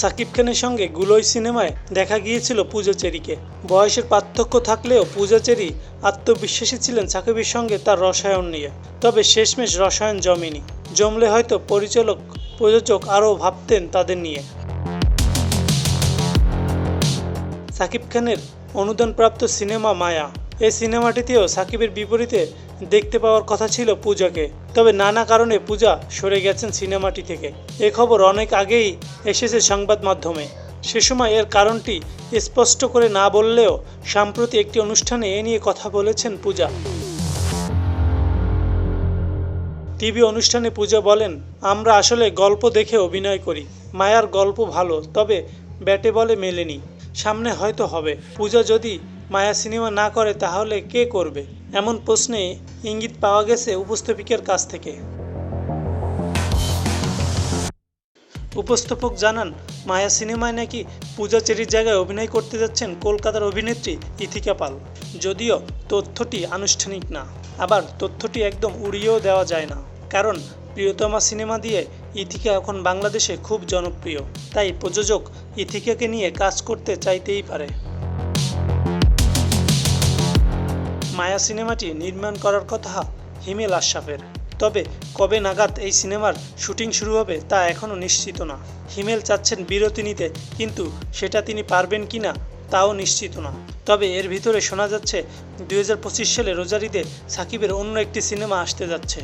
সাকিব খানের সঙ্গে গুলোই সিনেমায় দেখা গিয়েছিল পূজা চেরিকে। বয়সের পার্থক্য থাকলেও পূজা চেরি আত্মবিশ্বাসী ছিলেন সাকিবের সঙ্গে তার রসায়ন নিয়ে। তবে শেষমেশ রসায়ন জমেনি। জমলে হয়তো পরিচালক, প্রযোজক আরও ভাবতেন তাদের নিয়ে। সাকিব খানের অনুদানপ্রাপ্ত সিনেমা মায়া। এই সিনেমাটিতেও সাকিবের বিপরীতে দেখতে পাওয়ার কথা ছিল পূজাকে। তবে নানা কারণে পূজা সরে গেছেন সিনেমাটি থেকে। এ খবর অনেক আগেই এসেছে সংবাদ মাধ্যমে। সে সময় এর কারণটি স্পষ্ট করে না বললেও সম্প্রতি একটি অনুষ্ঠানে এ নিয়ে কথা বলেছেন পূজা। টিভি অনুষ্ঠানে পূজা বলেন, আমরা আসলে গল্প দেখে অভিনয় করি। মায়ার গল্প ভালো, তবে ব্যাটে বলে মেলেনি। সামনে হয়তো হবে। পূজা যদি মায়া সিনেমা না করে, তাহলে কে করবে? এমন প্রশ্নে ইঙ্গিত পাওয়া গেছে উপস্থাপিকের কাছ থেকে। উপস্থাপক জানান, মায়া সিনেমায় নাকি পূজা চেরির জায়গায় অভিনয় করতে যাচ্ছেন কলকাতার অভিনেত্রী ইথিকা পাল। যদিও তথ্যটি আনুষ্ঠানিক না। আবার তথ্যটি একদম উড়িয়েও দেওয়া যায় না। কারণ প্রিয়তমা সিনেমা দিয়ে ইথিকা এখন বাংলাদেশে খুব জনপ্রিয়। তাই প্রযোজক ইথিকাকে নিয়ে কাজ করতে চাইতেই পারে। মায়া সিনেমাটি নির্মাণ করার কথা হিমেল আশরাফের। তবে কবে নাগাদ এই সিনেমার শুটিং শুরু হবে তা এখনও নিশ্চিত না। হিমেল চাচ্ছেন বিরতি নিতে, কিন্তু সেটা তিনি পারবেন কি না তাও নিশ্চিত না। তবে এর ভিতরে শোনা যাচ্ছে দু হাজার পঁচিশ সালে রোজারিতে সাকিবের অন্য একটি সিনেমা আসতে যাচ্ছে।